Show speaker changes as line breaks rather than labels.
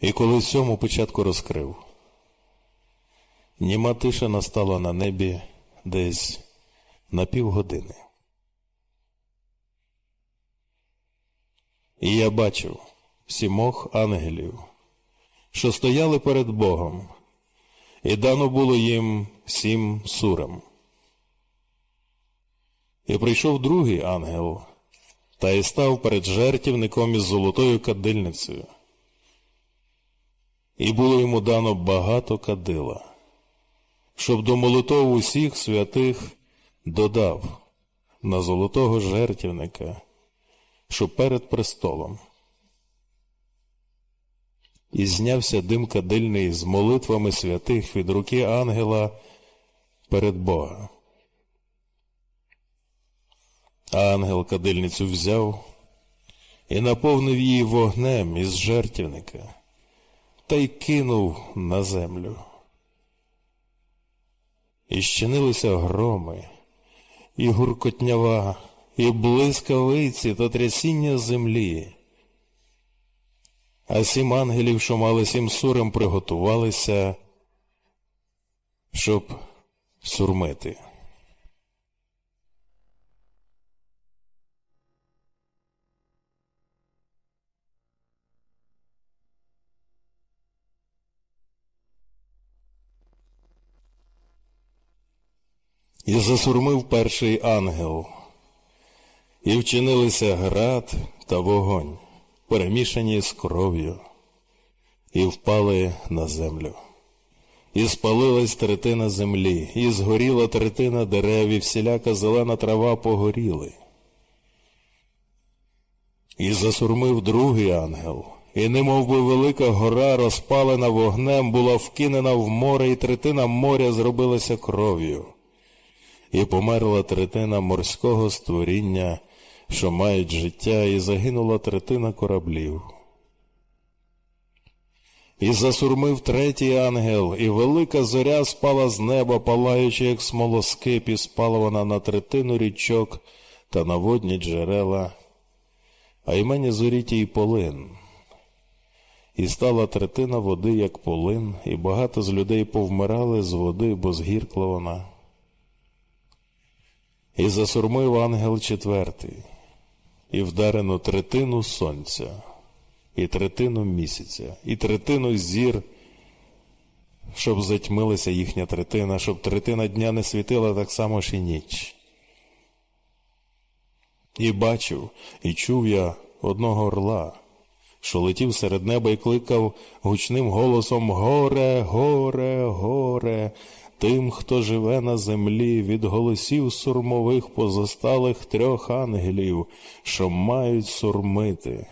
І коли сьому початку розкрив, німа тиша настала на небі десь на півгодини. І я бачив сімох ангелів, що стояли перед Богом, і дано було їм сім сурам. І прийшов другий ангел, та й став перед жертівником із золотою кадильницею. І було йому дано багато кадила, щоб до молитов усіх святих додав на золотого жертівника, що перед престолом. І знявся дим кадильний з молитвами святих від руки ангела перед Бога. А ангел кадильницю взяв і наповнив її вогнем із жертівника та й кинув на землю. І щинилися громи, і гуркотнява, і блискавиці та трясіння землі. А сім ангелів, що мали сім сурем, приготувалися, щоб сурмити. І засурмив перший ангел, і вчинилися град та вогонь, перемішані з кров'ю, і впали на землю. І спалилась третина землі, і згоріла третина дерев, і всіляка зелена трава погоріли. І засурмив другий ангел, і немов би велика гора, розпалена вогнем, була вкинена в море, і третина моря зробилася кров'ю і померла третина морського створіння, що мають життя, і загинула третина кораблів. І засурмив третій ангел, і велика зоря спала з неба, палаючи, як смолоскип, і спала вона на третину річок та на водні джерела, а імені зорі тій полин. І стала третина води, як полин, і багато з людей повмирали з води, бо згіркла вона. І засурмив ангел четвертий, і вдарено третину сонця, і третину місяця, і третину зір, щоб затьмилася їхня третина, щоб третина дня не світила так само ж і ніч. І бачив, і чув я одного орла, що летів серед неба і кликав гучним голосом Горе, горе, горе, тим, хто живе на землі від голосів сурмових позосталих трьох ангелів, що мають сурмити.